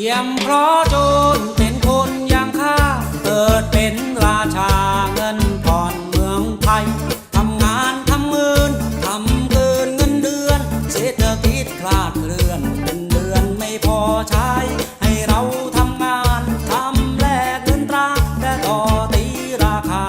จียมเพราะจนเป็นคนอย่างข้าเกิดเป็นราชาเงินผ่อนเมืองไทยทำงานทำเงินทำเกินเงินเดือนเศรษฐกิจคลาดเคลื่อนเงินเดือนไม่พอใช้ ให้เราทำงานทำแลกเงินตราแต่ต่อตีราคา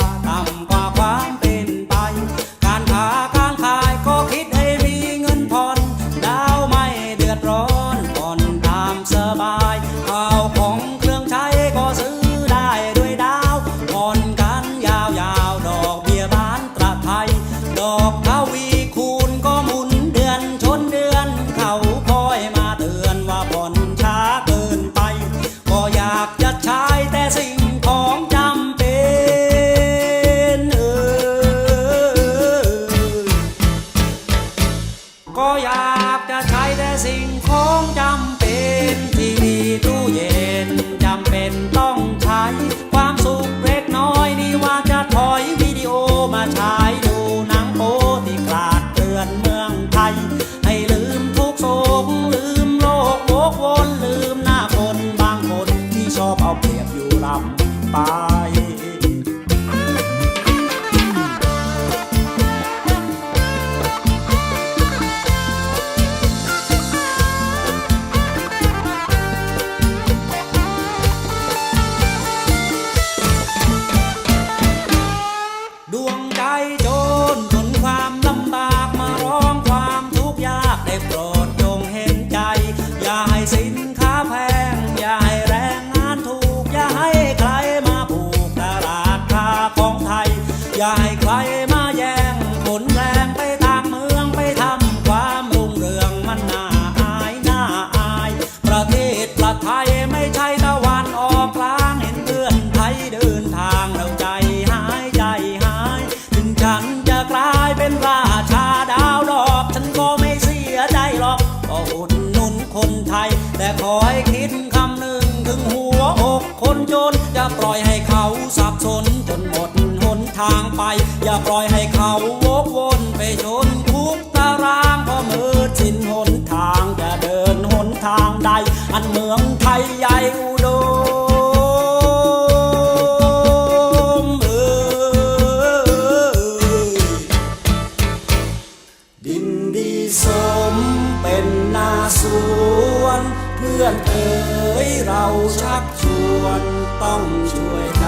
สิ่งของจำเป็นทีวีตู้เย็นจำเป็นต้องใช้ ความสุขเล็กน้อยนี่ว่าจะถอยวิดีโอมาฉายดูหนังโป๊ที่กลาดเกลื่อนเมืองไทย ให้ลืมทุกโศกลืมโลกโวกวนลืมหน้าคนบางคนที่ชอบเอาเปรียบอยู่ลำไปด ได้โปรดจงเห็นใจ อย่าให้สินค้าแพง อย่าให้แรงงานถูก อย่าให้ใครมาผูกตลาดค้าของไทย อย่าให้ อยคิดคำหนึ่งถึงหัวอกคนจน อย่าปล่อยให้เขาสับสนจนหมดหนทางไป อย่าปล่อยให้เขาวกวนไปชนทุกตารางเพราะมือชินหนทางจะเดินหนทางใด อันเมืองไทยใหญ่อุดม อนเอ๋ยเราชักชวนต้องช่วย